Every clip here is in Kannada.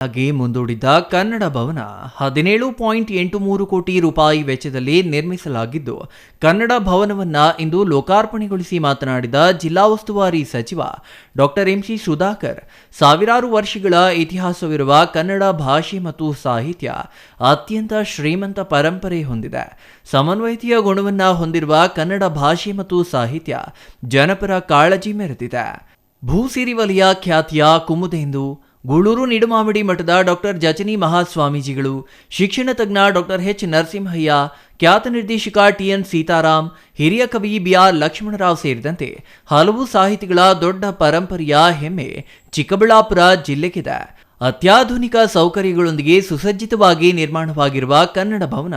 ಆಗಿ ಮುಂದೂಡಿದ್ದ ಕನ್ನಡ ಭವನ ಹದಿನೇಳು ಪಾಯಿಂಟ್ ಎಂಟು ಮೂರು ಕೋಟಿ ರೂಪಾಯಿ ವೆಚ್ಚದಲ್ಲಿ ನಿರ್ಮಿಸಲಾಗಿದ್ದು, ಕನ್ನಡ ಭವನವನ್ನ ಇಂದು ಲೋಕಾರ್ಪಣೆಗೊಳಿಸಿ ಮಾತನಾಡಿದ ಜಿಲ್ಲಾ ಉಸ್ತುವಾರಿ ಸಚಿವ ಡಾಕ್ಟರ್ ಎಂಸಿ ಸುಧಾಕರ್, ಸಾವಿರಾರು ವರ್ಷಗಳ ಇತಿಹಾಸವಿರುವ ಕನ್ನಡ ಭಾಷೆ ಮತ್ತು ಸಾಹಿತ್ಯ ಅತ್ಯಂತ ಶ್ರೀಮಂತ ಪರಂಪರೆ ಹೊಂದಿದೆ. ಸಮನ್ವಯತೆಯ ಗುಣವನ್ನ ಹೊಂದಿರುವ ಕನ್ನಡ ಭಾಷೆ ಮತ್ತು ಸಾಹಿತ್ಯ ಜನಪರ ಕಾಳಜಿ ಮೆರೆದಿದೆ. ಭೂಸಿರಿ ವಲಯ ಖ್ಯಾತಿಯ ಕುಮುದೆಂದು ಗೂಳೂರು ನಿಡುಮಾಮಿಡಿ ಮಠದ ಡಾಕ್ಟರ್ ಜಚನಿ ಮಹಾಸ್ವಾಮೀಜಿಗಳು, ಶಿಕ್ಷಣ ತಜ್ಞ ಡಾಕ್ಟರ್ ಎಚ್ ನರಸಿಂಹಯ್ಯ, ಖ್ಯಾತ ನಿರ್ದೇಶಕ ಟಿಎನ್ ಸೀತಾರಾಮ್ ಹಿರಿಯ ಕವಿ ಬಿಆರ್ ಲಕ್ಷ್ಮಣರಾವ್ ಸೇರಿದಂತೆ ಹಲವು ಸಾಹಿತಿಗಳ ದೊಡ್ಡ ಪರಂಪರೆಯ ಹೆಮ್ಮೆ ಚಿಕ್ಕಬಳ್ಳಾಪುರ ಜಿಲ್ಲೆಗಿದೆ. ಅತ್ಯಾಧುನಿಕ ಸೌಕರ್ಯಗಳೊಂದಿಗೆ ಸುಸಜ್ಜಿತವಾಗಿ ನಿರ್ಮಾಣವಾಗಿರುವ ಕನ್ನಡ ಭವನ,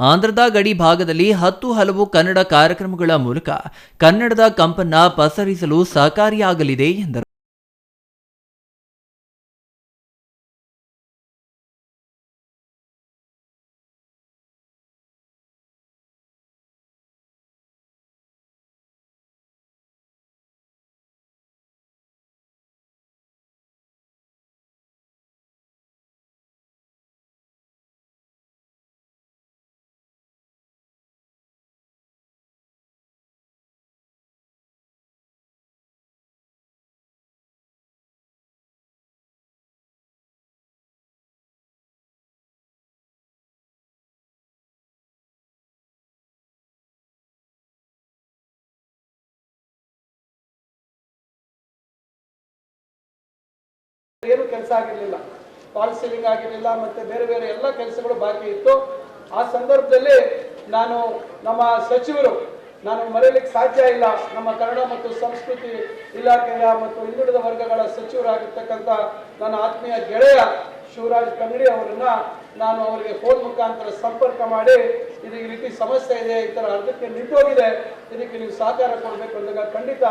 ಆಂಧ್ರದ ಗಡಿ ಭಾಗದಲ್ಲಿ ಹತ್ತು ಹಲವು ಕನ್ನಡ ಕಾರ್ಯಕ್ರಮಗಳ ಮೂಲಕ ಕನ್ನಡದ ಕಂಪನ್ನ ಪಸರಿಸಲು ಸಹಕಾರಿಯಾಗಲಿದೆ ಎಂದರು. ಏನು ಕೆಲಸ ಆಗಿರಲಿಲ್ಲ ಫಾಲ್ ಸೀಲಿಂಗ್ ಆಗಿರಲಿಲ್ಲ, ಮತ್ತೆ ಬೇರೆ ಬೇರೆ ಎಲ್ಲ ಕೆಲಸಗಳು ಬಾಕಿ ಇತ್ತು. ಆ ಸಂದರ್ಭದಲ್ಲಿ ನಾನು ನಮ್ಮ ಸಚಿವರು, ನಾನು ಮರೆಯಲಿಕ್ಕೆ ಸಾಧ್ಯ ಇಲ್ಲ. ನಮ್ಮ ಕನ್ನಡ ಮತ್ತು ಸಂಸ್ಕೃತಿ ಇಲಾಖೆಯ ಮತ್ತು ಹಿಂದುಳಿದ ವರ್ಗಗಳ ಸಚಿವರಾಗಿರ್ತಕ್ಕಂಥ ನನ್ನ ಆತ್ಮೀಯ ಗೆಳೆಯ ಶಿವರಾಜ್ ಕಂಗಡಿ ಅವರನ್ನ ನಾನು ಅವರಿಗೆ ಫೋನ್ ಮುಖಾಂತರ ಸಂಪರ್ಕ ಮಾಡಿ, ಇದು ಈ ರೀತಿ ಸಮಸ್ಯೆ ಇದೆ, ಈ ಥರ ಅರ್ಧಕ್ಕೆ ನಿಂತೋಗಿದೆ ಇದಕ್ಕೆ ನೀವು ಸಹಕಾರ ಕೊಡಬೇಕು ಅಂದಾಗ ಖಂಡಿತ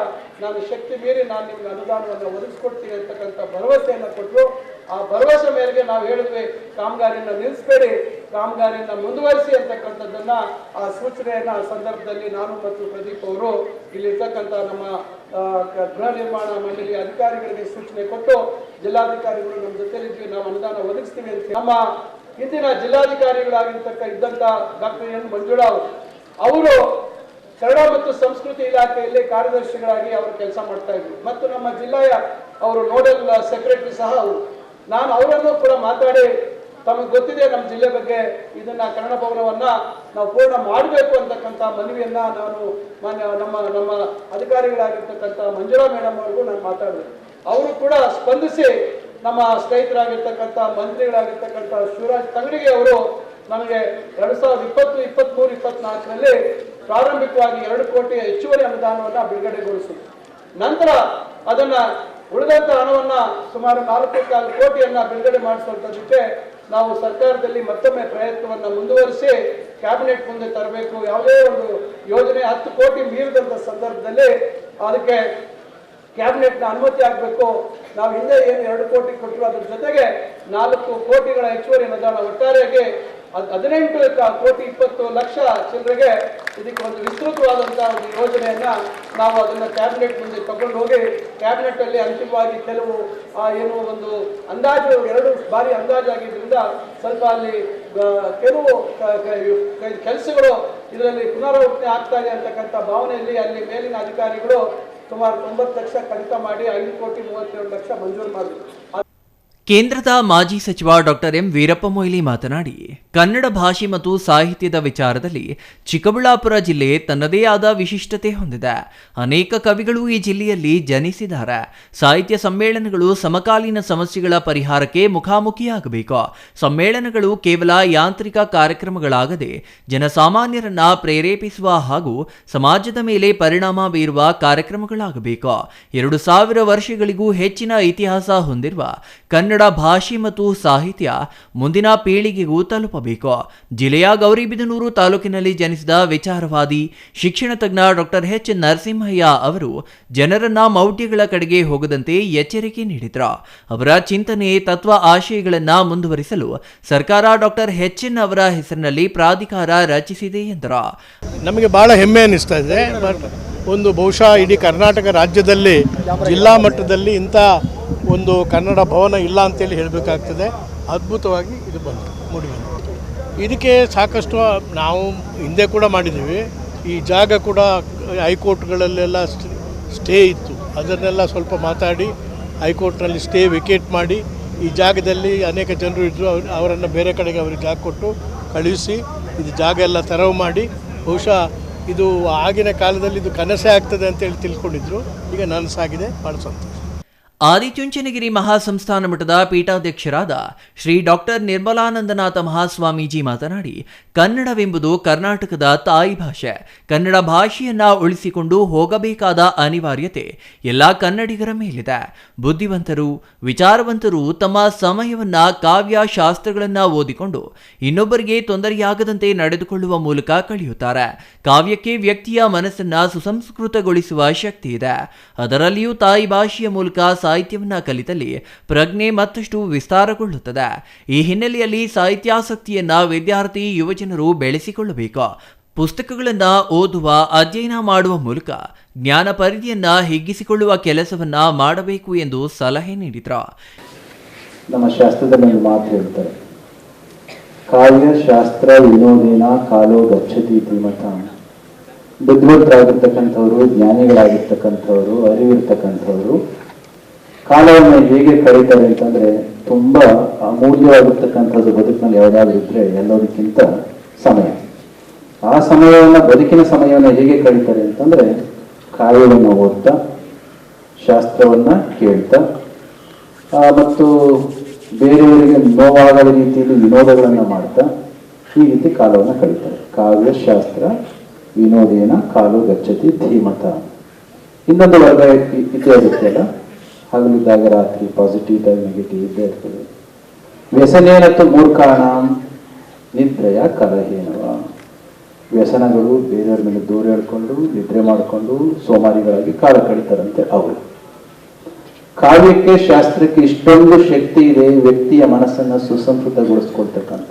ನಾನು ಶಕ್ತಿ ಮೀರಿ ನಾನು ನಿಮ್ಗೆ ಅನುದಾನವನ್ನು ಒದಗಿಸ್ಕೊಡ್ತೀನಿ ಅಂತಕ್ಕಂಥ ಭರವಸೆಯನ್ನು ಕೊಟ್ಟರು ಆ ಭರವಸೆ ಮೇರೆಗೆ ನಾವು ಹೇಳಿದ್ವಿ, ಕಾಮಗಾರಿಯನ್ನು ನಿಲ್ಲಿಸ್ಬೇಡಿ ಕಾಮಗಾರಿಯನ್ನು ಮುಂದುವರಿಸಿ ಅಂತಕ್ಕಂಥದ್ದನ್ನ ಆ ಸೂಚನೆಯನ್ನ ಆ ಸಂದರ್ಭದಲ್ಲಿ ನಾನು ಮತ್ತು ಪ್ರದೀಪ್ ಅವರು ಇಲ್ಲಿರ್ತಕ್ಕಂಥ ನಮ್ಮ ಗೃಹ ನಿರ್ಮಾಣ ಮಂಡಳಿ ಅಧಿಕಾರಿಗಳಿಗೆ ಸೂಚನೆ ಕೊಟ್ಟು ಜಿಲ್ಲಾಧಿಕಾರಿಗಳು ನಮ್ಮ ಜೊತೆಲಿದ್ವಿ ನಾವು ಅನುದಾನ ಒದಗಿಸ್ತೀವಿ ಅಂತ ನಮ್ಮ ಹಿಂದಿನ ಜಿಲ್ಲಾಧಿಕಾರಿಗಳಾಗಿರ್ತಕ್ಕ ಇದ್ದಂತ ಡಾಕ್ಟರ್ ಎನ್ ಮಂಜುಳಾ ಅವರು ಅವರು ಕನ್ನಡ ಮತ್ತು ಸಂಸ್ಕೃತಿ ಇಲಾಖೆಯಲ್ಲಿ ಕಾರ್ಯದರ್ಶಿಗಳಾಗಿ ಅವರು ಕೆಲಸ ಮಾಡ್ತಾ ಇದ್ರು. ಮತ್ತು ನಮ್ಮ ಜಿಲ್ಲೆಯ ಅವರು ನೋಡಲ್ ಸೆಕ್ರೆಟರಿ ಸಹ ಅವರು. ನಾನು ಅವರನ್ನು ಕೂಡ ಮಾತಾಡಿ, ತಮಗೆ ಗೊತ್ತಿದೆ ನಮ್ಮ ಜಿಲ್ಲೆ ಬಗ್ಗೆ, ಇದನ್ನ ಕನ್ನಡ ಭವನವನ್ನ ನಾವು ಪೂರ್ಣ ಮಾಡಬೇಕು ಅಂತಕ್ಕಂಥ ಮನವಿಯನ್ನ ನಾನು ನಮ್ಮ ನಮ್ಮ ಅಧಿಕಾರಿಗಳಾಗಿರ್ತಕ್ಕಂಥ ಮಂಜುಳಾ ಮೇಡಮ್ ಅವ್ರಿಗೂ ನಾನು ಮಾತಾಡಿದೆ. ಅವರು ಕೂಡ ಸ್ಪಂದಿಸಿ ನಮ್ಮ ಸ್ನೇಹಿತರಾಗಿರ್ತಕ್ಕಂಥ ಮಂತ್ರಿಗಳಾಗಿರ್ತಕ್ಕಂಥ ಶಿವರಾಜ್ ತಂಗಡಿಗೆ ಅವರು ನಮಗೆ ಎರಡು ಸಾವಿರದ ಇಪ್ಪತ್ತು, ಇಪ್ಪತ್ಮೂರು, ಇಪ್ಪತ್ನಾಲ್ಕರಲ್ಲಿ ಪ್ರಾರಂಭಿಕವಾಗಿ ಎರಡು ಕೋಟಿ ಹೆಚ್ಚುವರಿ ಅನುದಾನವನ್ನು ಬಿಡುಗಡೆಗೊಳಿಸಿ ನಂತರ ಅದನ್ನು ಉಳಿದಂಥ ಹಣವನ್ನು ಸುಮಾರು ನಾಲ್ಕು ಕಾಲು ಕೋಟಿಯನ್ನು ಬಿಡುಗಡೆ ಮಾಡಿಸುವಂಥದ್ದಕ್ಕೆ ನಾವು ಸರ್ಕಾರದಲ್ಲಿ ಮತ್ತೊಮ್ಮೆ ಪ್ರಯತ್ನವನ್ನು ಮುಂದುವರಿಸಿ ಕ್ಯಾಬಿನೆಟ್ ಮುಂದೆ ತರಬೇಕು. ಯಾವುದೇ ಒಂದು ಯೋಜನೆ ಹತ್ತು ಕೋಟಿ ಮೀರಿದಂಥ ಸಂದರ್ಭದಲ್ಲಿ ಅದಕ್ಕೆ ಕ್ಯಾಬಿನೆಟ್ನ ಅನುಮತಿ ಆಗಬೇಕು. ನಾವು ಹಿಂದೆ ಏನು ಎರಡು ಕೋಟಿ ಕೊಟ್ಟರು, ಅದ್ರ ಜೊತೆಗೆ ನಾಲ್ಕು ಕೋಟಿಗಳ ಹೆಚ್ಚುವರಿ ಅನುದಾನ ಒಟ್ಟಾರೆಯಾಗಿ ಹದ್- ಹದಿನೆಂಟು ಕೋಟಿ ಇಪ್ಪತ್ತು ಲಕ್ಷ ಚಿಲ್ಲರೆಗೆ ಇದಕ್ಕೆ ಒಂದು ವಿಸ್ತೃತವಾದಂತಹ ಒಂದು ಯೋಜನೆಯನ್ನ ನಾವು ಅದನ್ನ ಕ್ಯಾಬಿನೆಟ್ ಮುಂದೆ ತಗೊಂಡು ಹೋಗಿ ಕ್ಯಾಬಿನೆಟ್ ಅಲ್ಲಿ ಅಂತಿಮವಾಗಿ ಕೆಲವು ಏನು ಒಂದು ಅಂದಾಜು, ಎರಡು ಬಾರಿ ಅಂದಾಜಾಗಿದ್ದರಿಂದ ಸ್ವಲ್ಪ ಅಲ್ಲಿ ಕೆಲವು ಕೆಲಸಗಳು ಇದರಲ್ಲಿ ಪುನರಾವರ್ತನೆ ಆಗ್ತಾ ಇದೆ ಅಂತಕ್ಕಂಥ ಭಾವನೆಯಲ್ಲಿ ಅಲ್ಲಿ ಮೇಲಿನ ಅಧಿಕಾರಿಗಳು ಸುಮಾರು ತೊಂಬತ್ತು ಲಕ್ಷ ಕಡಿತ ಮಾಡಿ ಐದು ಕೋಟಿ ಮೂವತ್ತೇಳು ಲಕ್ಷ ಮಂಜೂರು ಮಾಡಿದ್ರು. ಕೇಂದ್ರದ ಮಾಜಿ ಸಚಿವ ಡಾಕ್ಟರ್ ಎಂ ವೀರಪ್ಪ ಮೊಯ್ಲಿ ಮಾತನಾಡಿ, ಕನ್ನಡ ಭಾಷೆ ಮತ್ತು ಸಾಹಿತ್ಯದ ವಿಚಾರದಲ್ಲಿ ಚಿಕ್ಕಬಳ್ಳಾಪುರ ಜಿಲ್ಲೆ ತನ್ನದೇ ಆದ ವಿಶಿಷ್ಟತೆ ಹೊಂದಿದೆ. ಅನೇಕ ಕವಿಗಳು ಈ ಜಿಲ್ಲೆಯಲ್ಲಿ ಜನಿಸಿದ್ದಾರೆ. ಸಾಹಿತ್ಯ ಸಮ್ಮೇಳನಗಳು ಸಮಕಾಲೀನ ಸಮಸ್ಯೆಗಳ ಪರಿಹಾರಕ್ಕೆ ಮುಖಾಮುಖಿಯಾಗಬೇಕು. ಸಮ್ಮೇಳನಗಳು ಕೇವಲ ಯಾಂತ್ರಿಕ ಕಾರ್ಯಕ್ರಮಗಳಾಗದೆ, ಜನಸಾಮಾನ್ಯರನ್ನ ಪ್ರೇರೇಪಿಸುವ ಹಾಗೂ ಸಮಾಜದ ಮೇಲೆ ಪರಿಣಾಮ ಬೀರುವ ಕಾರ್ಯಕ್ರಮಗಳಾಗಬೇಕು. ಎರಡು ಸಾವಿರ ವರ್ಷಗಳಿಗೂ ಹೆಚ್ಚಿನ ಇತಿಹಾಸ ಹೊಂದಿರುವ ಕನ್ನಡ ಭಾಷೆ ಮತ್ತು ಸಾಹಿತ್ಯ ಮುಂದಿನ ಪೀಳಿಗೆಗೂ ತಲುಪಬೇಕು. ಜಿಲ್ಲೆಯ ಗೌರಿಬಿದನೂರು ತಾಲೂಕಿನಲ್ಲಿ ಜನಿಸಿದ ವಿಚಾರವಾದಿ, ಶಿಕ್ಷಣ ತಜ್ಞ ಡಾಕ್ಟರ್ ಎಚ್. ನರಸಿಂಹಯ್ಯ ಅವರು ಜನರನ್ನ ಮೌಢ್ಯಗಳ ಕಡೆಗೆ ಹೋಗದಂತೆ ಎಚ್ಚರಿಕೆ ನೀಡಿದ್ರು. ಅವರ ಚಿಂತನೆ, ತತ್ವ ಆಶಯಗಳನ್ನ ಮುಂದುವರಿಸಲು ಸರ್ಕಾರ ಡಾಕ್ಟರ್ ಎಚ್. ಎನ್. ಅವರ ಹೆಸರಿನಲ್ಲಿ ಪ್ರಾಧಿಕಾರ ರಚಿಸಿದೆ ಎಂದರು. ನಮಗೆ ಬಹಳ ಹೆಮ್ಮೆ ಅನ್ನಿಸ್ತಾ ಇದೆ ಒಂದು ಬಹುಶಃ ಇಡೀ ಕರ್ನಾಟಕ ರಾಜ್ಯದಲ್ಲಿ ಜಿಲ್ಲಾ ಮಟ್ಟದಲ್ಲಿ ಇಂಥ ಒಂದು ಕನ್ನಡ ಭವನ ಇಲ್ಲ ಅಂತೇಳಿ ಹೇಳಬೇಕಾಗ್ತದೆ. ಅದ್ಭುತವಾಗಿ ಇದು ಬಂತು ಮೂಡಿಬಂತು ಇದಕ್ಕೆ ಸಾಕಷ್ಟು ನಾವು ಹಿಂದೆ ಕೂಡ ಮಾಡಿದ್ದೀವಿ. ಈ ಜಾಗ ಕೂಡ ಹೈಕೋರ್ಟ್ಗಳಲ್ಲೆಲ್ಲ ಸ್ಟೇ ಇತ್ತು. ಅದನ್ನೆಲ್ಲ ಸ್ವಲ್ಪ ಮಾತಾಡಿ, ಹೈಕೋರ್ಟ್ನಲ್ಲಿ ಸ್ಟೇ ವಿಕೇಟ್ ಮಾಡಿ, ಈ ಜಾಗದಲ್ಲಿ ಅನೇಕ ಜನರು ಇದ್ದರು ಅವ್ರು, ಅವರನ್ನು ಬೇರೆ ಕಡೆಗೆ ಅವರಿಗೆ ಜಾಗ ಕೊಟ್ಟು ಕಳುಹಿಸಿ, ಇದು ಜಾಗ ಎಲ್ಲ ತೆರವು ಮಾಡಿ, ಬಹುಶಃ ಇದು ಆಗಿನ ಕಾಲದಲ್ಲಿ ಇದು ಕನಸೇ ಆಗ್ತದೆ ಅಂತೇಳಿ ತಿಳ್ಕೊಂಡಿದ್ರು. ಈಗ ನನಸಾಗಿದೆ. ಭಾಳ ಸಂತೋಷ. ಆದಿಚುಂಚನಗಿರಿ ಮಹಾಸಂಸ್ಥಾನ ಮಠದ ಪೀಠಾಧ್ಯಕ್ಷರಾದ ಶ್ರೀ ಡಾಕ್ಟರ್ ನಿರ್ಮಲಾನಂದನಾಥ ಮಹಾಸ್ವಾಮೀಜಿ ಮಾತನಾಡಿ, ಕನ್ನಡವೆಂಬುದು ಕರ್ನಾಟಕದ ತಾಯಿ ಭಾಷೆ. ಕನ್ನಡ ಭಾಷೆಯನ್ನ ಉಳಿಸಿಕೊಂಡು ಹೋಗಬೇಕಾದ ಅನಿವಾರ್ಯತೆ ಎಲ್ಲ ಕನ್ನಡಿಗರ ಮೇಲಿದೆ. ಬುದ್ಧಿವಂತರು, ವಿಚಾರವಂತರು ತಮ್ಮ ಸಮಯವನ್ನ ಕಾವ್ಯ ಶಾಸ್ತ್ರಗಳನ್ನ ಓದಿಕೊಂಡು ಇನ್ನೊಬ್ಬರಿಗೆ ತೊಂದರೆಯಾಗದಂತೆ ನಡೆದುಕೊಳ್ಳುವ ಮೂಲಕ ಕಳೆಯುತ್ತಾರೆ ಕಾವ್ಯಕ್ಕೆ ವ್ಯಕ್ತಿಯ ಮನಸ್ಸನ್ನ ಸುಸಂಸ್ಕೃತಗೊಳಿಸುವ ಶಕ್ತಿ ಇದೆ. ಅದರಲ್ಲಿಯೂ ತಾಯಿ ಭಾಷೆಯ ಮೂಲಕ ಸಾಹಿತ್ಯವನ್ನ ಕಲಿತಲ್ಲಿ ಪ್ರಜ್ಞೆ ಮತ್ತಷ್ಟು ವಿಸ್ತಾರಗೊಳ್ಳುತ್ತದೆ. ಈ ಹಿನ್ನೆಲೆಯಲ್ಲಿ ಸಾಹಿತ್ಯಾಸಕ್ತಿಯನ್ನ ವಿದ್ಯಾರ್ಥಿ, ಯುವಜನರು ಬೆಳೆಸಿಕೊಳ್ಳಬೇಕು. ಪುಸ್ತಕಗಳನ್ನು ಓದುವ, ಅಧ್ಯಯನ ಮಾಡುವ ಮೂಲಕ ಜ್ಞಾನ ಪರಿಧಿಯನ್ನ ಹಿಗ್ಗಿಸಿಕೊಳ್ಳುವ ಕೆಲಸವನ್ನ ಮಾಡಬೇಕು ಎಂದು ಸಲಹೆ ನೀಡಿದರು. ನಮ್ಮ ಶಾಸ್ತ್ರದ ಒಂದು ಮಾತು ಹೇಳ್ತಾರೆ. ಕಾವ್ಯ, ಶಾಸ್ತ್ರ, ವಿನೋದೇನ, ಕಾಲೋ ಗಚ್ಚತಿ ಧೀಮತ. ಬುದ್ಧಿವಂತರಾಗಿರ್ತಕ್ಕಂಥವ್ರು, ಜ್ಞಾನಿಗಳಾಗಿರ್ತಕ್ಕಂಥವ್ರು, ಅರಿವಿರ್ತಕ್ಕಂಥವ್ರು ಕಾಲವನ್ನು ಹೇಗೆ ಕಳೀತಾರೆ ಅಂತಂದ್ರೆ ತುಂಬಾ ಅಮೂಲ್ಯವಾಗಿರ್ತಕ್ಕಂಥದ್ದು ಬದುಕಿನಲ್ಲಿ ಯಾವುದಾದ್ರು ಇದ್ರೆ ಎಲ್ಲದಕ್ಕಿಂತ ಸಮಯ. ಆ ಸಮಯವನ್ನು, ಬದುಕಿನ ಸಮಯವನ್ನು ಹೇಗೆ ಕಳೀತಾರೆ ಅಂತಂದ್ರೆ ಕಾವ್ಯವನ್ನು ಓದ್ತಾ, ಶಾಸ್ತ್ರವನ್ನ ಕೇಳ್ತಾ ಮತ್ತು ಬೇರೆಯವರಿಗೆ ನೋವಾಗದ ರೀತಿಯಲ್ಲಿ ವಿನೋದಗಳನ್ನು ಮಾಡ್ತಾ ಈ ರೀತಿ ಕಾಲವನ್ನು ಕಳೀತಾರೆ ಕಾವ್ಯ, ಶಾಸ್ತ್ರ, ವಿನೋದೇನ, ಕಾಲು, ಗಚ್ಚತಿ, ಧೀಮತ. ಇನ್ನೊಂದು ವರ್ಗ ಇತಿಹಾಸ ಹಗಲಿದ್ದಾಗ ರಾತ್ರಿ ಪಾಸಿಟಿವ್ ಇದ್ದಾಗ ನೆಗೆಟಿವ್ ಇದ್ದೇ ಇರ್ತದೆ. ವ್ಯಸನೇನತ್ತು ಮೂರ್ಖಾಣ, ನಿದ್ರೆಯ ಕಲಹೇನವ ವ್ಯಸನಗಳು ಬೇರೆಯವ್ರ ಮೇಲೆ ದೂರ ಹೇಳ್ಕೊಂಡು, ನಿದ್ರೆ ಮಾಡಿಕೊಂಡು, ಸೋಮಾರಿಗಳಾಗಿ ಕಾಲ ಕಳೀತಾರಂತೆ ಅವರು. ಕಾವ್ಯಕ್ಕೆ, ಶಾಸ್ತ್ರಕ್ಕೆ ಇಷ್ಟೊಂದು ಶಕ್ತಿ ಇದೆ, ವ್ಯಕ್ತಿಯ ಮನಸ್ಸನ್ನ ಸುಸಂಸ್ಕೃತಗೊಳಿಸ್ಕೊಳ್ತಕ್ಕಂಥ.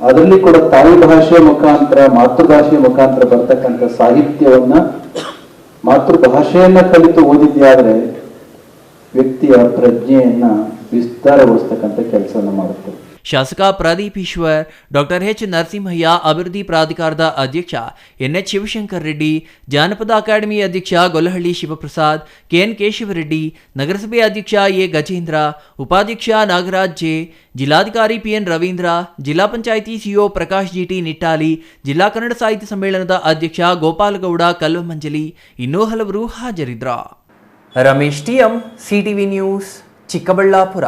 ಅದರಲ್ಲಿ ಕೂಡ ತಾಯಿ ಭಾಷೆಯ ಮುಖಾಂತರ ಮಾತೃಭಾಷೆಯ ಮುಖಾಂತರ ಬರ್ತಕ್ಕಂಥ ಸಾಹಿತ್ಯವನ್ನ ಮಾತೃಭಾಷೆಯನ್ನ ಕಲಿತು ಓದಿದ್ಯಾದ್ರೆ ವ್ಯಕ್ತಿಯ ಪ್ರಜ್ಞೆಯನ್ನ ವಿಸ್ತಾರಗೊಳಿಸ್ತಕ್ಕಂಥ ಕೆಲಸವನ್ನ ಮಾಡುತ್ತೆ. ಶಾಸಕ ಪ್ರದೀಪ್ ಈಶ್ವರ್, ಡಾಕ್ಟರ್ ಎಚ್ ನರಸಿಂಹಯ್ಯ ಅಭಿವೃದ್ಧಿ ಪ್ರಾಧಿಕಾರದ ಅಧ್ಯಕ್ಷ ಎನ್ಎಚ್ ಶಿವಶಂಕರ್ ರೆಡ್ಡಿ, ಜಾನಪದ ಅಕಾಡೆಮಿ ಅಧ್ಯಕ್ಷ ಗೊಲ್ಲಹಳ್ಳಿ ಶಿವಪ್ರಸಾದ್ ಕೆಎನ್ ಕೇಶವರೆಡ್ಡಿ, ನಗರಸಭೆ ಅಧ್ಯಕ್ಷ ಎ ಗಜೇಂದ್ರ, ಉಪಾಧ್ಯಕ್ಷ ನಾಗರಾಜ್ ಜೆ, ಜಿಲ್ಲಾಧಿಕಾರಿ ಪಿಎನ್ ರವೀಂದ್ರ, ಜಿಲ್ಲಾ ಪಂಚಾಯಿತಿ ಸಿಒ ಪ್ರಕಾಶ್ ಜಿಟಿ ನಿಟ್ಟಾಲಿ, ಜಿಲ್ಲಾ ಕನ್ನಡ ಸಾಹಿತ್ಯ ಸಮ್ಮೇಳನದ ಅಧ್ಯಕ್ಷ ಗೋಪಾಲಗೌಡ ಕಲ್ವಮಂಜಲಿ ಇನ್ನೂ ಹಲವರು ಹಾಜರಿದ್ದರು. Ramesh TM CTV news Chikkaballapura.